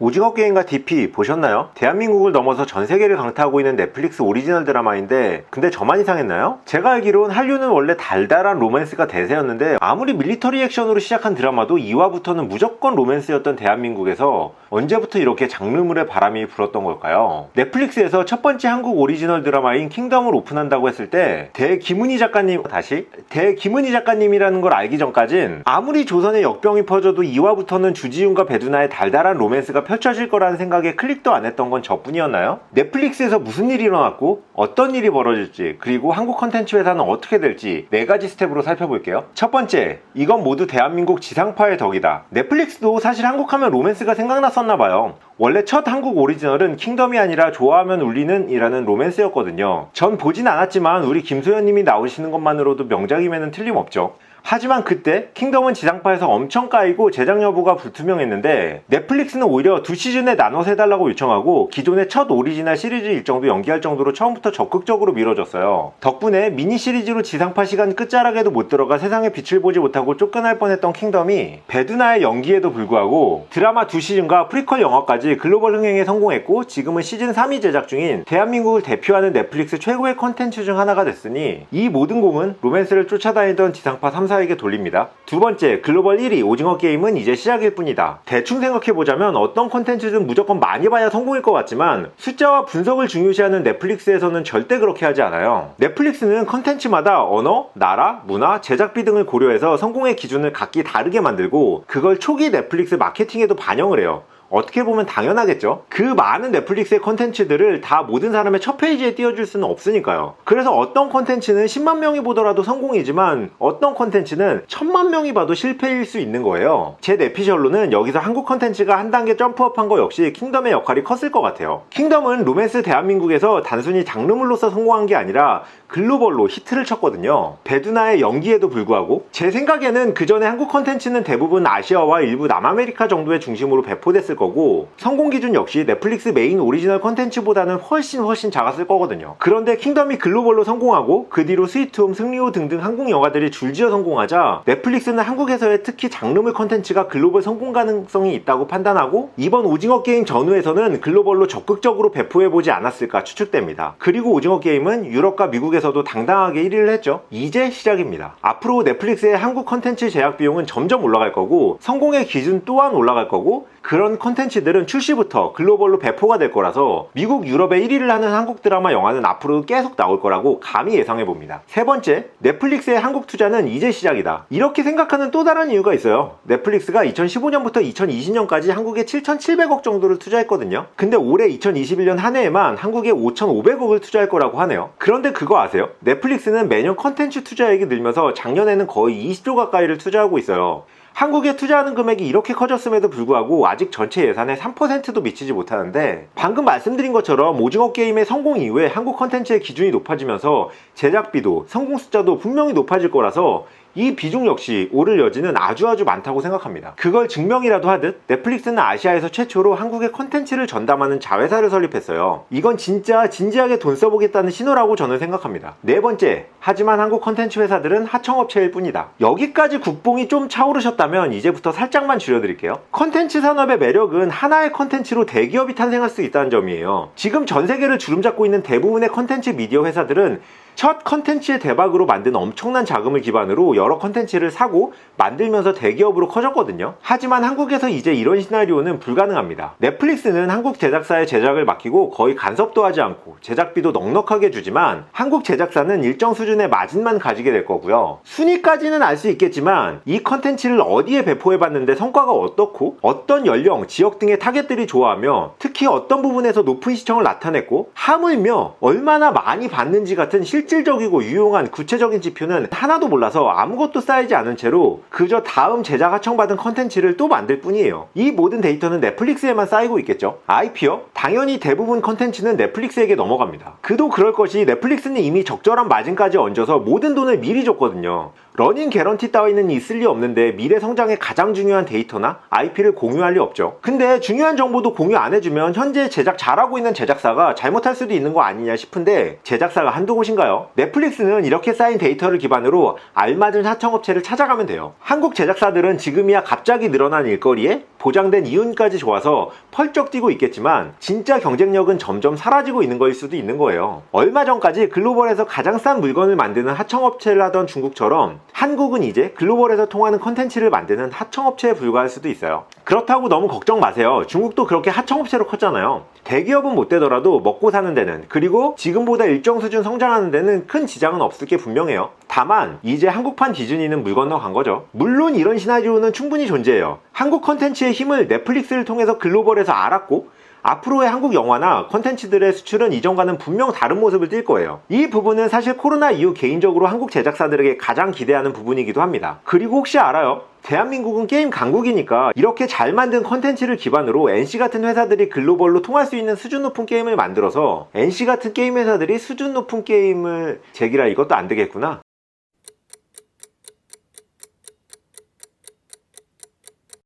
오징어 게임과 DP 보셨나요? 대한민국을 넘어서 전 세계를 강타하고 있는 넷플릭스 오리지널 드라마인데 근데 저만 이상했나요? 제가 알기론 한류는 원래 달달한 로맨스가 대세였는데 아무리 밀리터리 액션으로 시작한 드라마도 2화부터는 무조건 로맨스였던 대한민국에서 언제부터 이렇게 장르물의 바람이 불었던 걸까요? 넷플릭스에서 첫 번째 한국 오리지널 드라마인 킹덤을 오픈한다고 했을 때 대기문희 작가님 다시 대기문희 작가님이라는 걸 알기 전까진 아무리 조선의 역병이 퍼져도 2화부터는 주지훈과 배두나의 달달한 로맨스가 펼쳐질 거라는 생각에 클릭도 안 했던 건 저뿐이었나요? 넷플릭스에서 무슨 일이 일어났고 어떤 일이 벌어질지 그리고 한국 컨텐츠 회사는 어떻게 될지 네 가지 스텝으로 살펴볼게요. 첫 번째, 이건 모두 대한민국 지상파의 덕이다. 넷플릭스도 사실 한국 하면 로맨스가 생각났었나 봐요. 원래 첫 한국 오리지널은 킹덤이 아니라 좋아하면 울리는 이라는 로맨스였거든요. 전 보진 않았지만 우리 김소연님이 나오시는 것만으로도 명작임에는 틀림없죠. 하지만 그때 킹덤은 지상파에서 엄청 까이고 제작 여부가 불투명했는데 넷플릭스는 오히려 두 시즌에 나눠서 해달라고 요청하고 기존의 첫 오리지널 시리즈 일정도 연기할 정도로 처음부터 적극적으로 밀어줬어요. 덕분에 미니 시리즈로 지상파 시간 끝자락에도 못 들어가 세상의 빛을 보지 못하고 쫓겨날 뻔했던 킹덤이 배두나의 연기에도 불구하고 드라마 두 시즌과 프리퀄 영화까지 글로벌 흥행에 성공했고 지금은 시즌 3이 제작 중인 대한민국을 대표하는 넷플릭스 최고의 컨텐츠 중 하나가 됐으니 이 모든 공은 로맨스를 쫓아다니던 지상파 3사 에게 돌립니다. 두 번째, 글로벌 1위 오징어 게임은 이제 시작일 뿐이다. 대충 생각해보자면 어떤 컨텐츠든 무조건 많이 봐야 성공일 것 같지만 숫자와 분석을 중요시하는 넷플릭스에서는 절대 그렇게 하지 않아요. 넷플릭스는 컨텐츠마다 언어, 나라, 문화, 제작비 등을 고려해서 성공의 기준을 각기 다르게 만들고 그걸 초기 넷플릭스 마케팅에도 반영을 해요. 어떻게 보면 당연하겠죠. 그 많은 넷플릭스의 컨텐츠들을 다 모든 사람의 첫 페이지에 띄워줄 수는 없으니까요. 그래서 어떤 컨텐츠는 10만 명이 보더라도 성공이지만 어떤 컨텐츠는 1000만 명이 봐도 실패일 수 있는 거예요. 제 내피셜로는 여기서 한국 컨텐츠가 한 단계 점프업한 거 역시 킹덤의 역할이 컸을 것 같아요. 킹덤은 로맨스 대한민국에서 단순히 장르물로서 성공한 게 아니라 글로벌로 히트를 쳤거든요. 배두나의 연기에도 불구하고 제 생각에는 그 전에 한국 컨텐츠는 대부분 아시아와 일부 남아메리카 정도의 중심으로 배포됐을 거고 성공 기준 역시 넷플릭스 메인 오리지널 컨텐츠보다는 훨씬 훨씬 작았을 거거든요. 그런데 킹덤이 글로벌로 성공하고 그 뒤로 스위트홈, 승리호 등등 한국 영화들이 줄지어 성공하자 넷플릭스는 한국에서의 특히 장르물 컨텐츠가 글로벌 성공 가능성이 있다고 판단하고 이번 오징어 게임 전후에서는 글로벌로 적극적으로 배포해보지 않았을까 추측됩니다. 그리고 오징어 게임은 유럽과 미국에서도 당당하게 1위를 했죠. 이제 시작입니다. 앞으로 넷플릭스의 한국 컨텐츠 제작 비용은 점점 올라갈 거고 성공의 기준 또한 올라갈 거고 그런 컨텐츠 들은 출시부터 글로벌로 배포가 될 거라서 미국, 유럽에 1위를 하는 한국 드라마 영화는 앞으로도 계속 나올 거라고 감히 예상해 봅니다. 세 번째, 넷플릭스의 한국 투자는 이제 시작이다. 이렇게 생각하는 또 다른 이유가 있어요. 넷플릭스가 2015년부터 2020년까지 한국에 7,700억 정도를 투자했거든요. 근데 올해 2021년 한 해에만 한국에 5,500억을 투자할 거라고 하네요. 그런데 그거 아세요? 넷플릭스는 매년 컨텐츠 투자액이 늘면서 작년에는 거의 20조 가까이를 투자하고 있어요. 한국에 투자하는 금액이 이렇게 커졌음에도 불구하고 아직 전체 예산의 3%도 미치지 못하는데 방금 말씀드린 것처럼 오징어 게임의 성공 이후에 한국 컨텐츠의 기준이 높아지면서 제작비도 성공 숫자도 분명히 높아질 거라서 이 비중 역시 오를 여지는 아주 아주 많다고 생각합니다. 그걸 증명이라도 하듯 넷플릭스는 아시아에서 최초로 한국의 컨텐츠를 전담하는 자회사를 설립했어요. 이건 진짜 진지하게 돈 써보겠다는 신호라고 저는 생각합니다. 네 번째, 하지만 한국 컨텐츠 회사들은 하청업체일 뿐이다. 여기까지 국뽕이 좀 차오르셨다 면 이제부터 살짝만 줄여드릴게요. 컨텐츠 산업의 매력은 하나의 컨텐츠로 대기업이 탄생할 수 있다는 점이에요. 지금 전 세계를 주름잡고 있는 대부분의 컨텐츠 미디어 회사들은 첫 컨텐츠의 대박으로 만든 엄청난 자금을 기반으로 여러 컨텐츠를 사고 만들면서 대기업으로 커졌거든요. 하지만 한국에서 이제 이런 시나리오는 불가능합니다. 넷플릭스는 한국 제작사에 제작을 맡기고 거의 간섭도 하지 않고 제작비도 넉넉하게 주지만 한국 제작사는 일정 수준의 마진만 가지게 될 거고요. 순위까지는 알 수 있겠지만 이 컨텐츠를 어디에 배포해 봤는데 성과가 어떻고 어떤 연령, 지역 등의 타겟들이 좋아하며 특히 어떤 부분에서 높은 시청을 나타냈고 하물며 얼마나 많이 받는지 같은 실 질적이고 유용한 구체적인 지표는 하나도 몰라서 아무것도 쌓이지 않은 채로 그저 다음 제작 하청받은 컨텐츠를 또 만들 뿐이에요. 이 모든 데이터는 넷플릭스에만 쌓이고 있겠죠. IP요? 당연히 대부분 컨텐츠는 넷플릭스에게 넘어갑니다. 그도 그럴 것이 넷플릭스는 이미 적절한 마진까지 얹어서 모든 돈을 미리 줬거든요. 러닝 개런티 따위는 있을 리 없는데 미래 성장에 가장 중요한 데이터나 IP를 공유할 리 없죠. 근데 중요한 정보도 공유 안 해주면 현재 제작 잘하고 있는 제작사가 잘못할 수도 있는 거 아니냐 싶은데 제작사가 한두 곳인가요? 넷플릭스는 이렇게 쌓인 데이터를 기반으로 알맞은 하청업체를 찾아가면 돼요. 한국 제작사들은 지금이야 갑자기 늘어난 일거리에 보장된 이윤까지 좋아서 펄쩍 뛰고 있겠지만 진짜 경쟁력은 점점 사라지고 있는 거일 수도 있는 거예요. 얼마 전까지 글로벌에서 가장 싼 물건을 만드는 하청업체를 하던 중국처럼 한국은 이제 글로벌에서 통하는 컨텐츠를 만드는 하청업체에 불과할 수도 있어요. 그렇다고 너무 걱정 마세요. 중국도 그렇게 하청업체로 컸잖아요. 대기업은 못 되더라도 먹고 사는 데는 그리고 지금보다 일정 수준 성장하는 데는 큰 지장은 없을 게 분명해요. 다만 이제 한국판 디즈니는 물 건너 간 거죠. 물론 이런 시나리오는 충분히 존재해요. 한국 컨텐츠의 힘을 넷플릭스를 통해서 글로벌에서 알았고 앞으로의 한국 영화나 컨텐츠들의 수출은 이전과는 분명 다른 모습을 띌 거예요. 이 부분은 사실 코로나 이후 개인적으로 한국 제작사들에게 가장 기대하는 부분이기도 합니다. 그리고 혹시 알아요? 대한민국은 게임 강국이니까 이렇게 잘 만든 컨텐츠를 기반으로 NC 같은 회사들이 글로벌로 통할 수 있는 수준 높은 게임을 만들어서 NC 같은 게임 회사들이 수준 높은 게임을 제기라 이것도 안 되겠구나.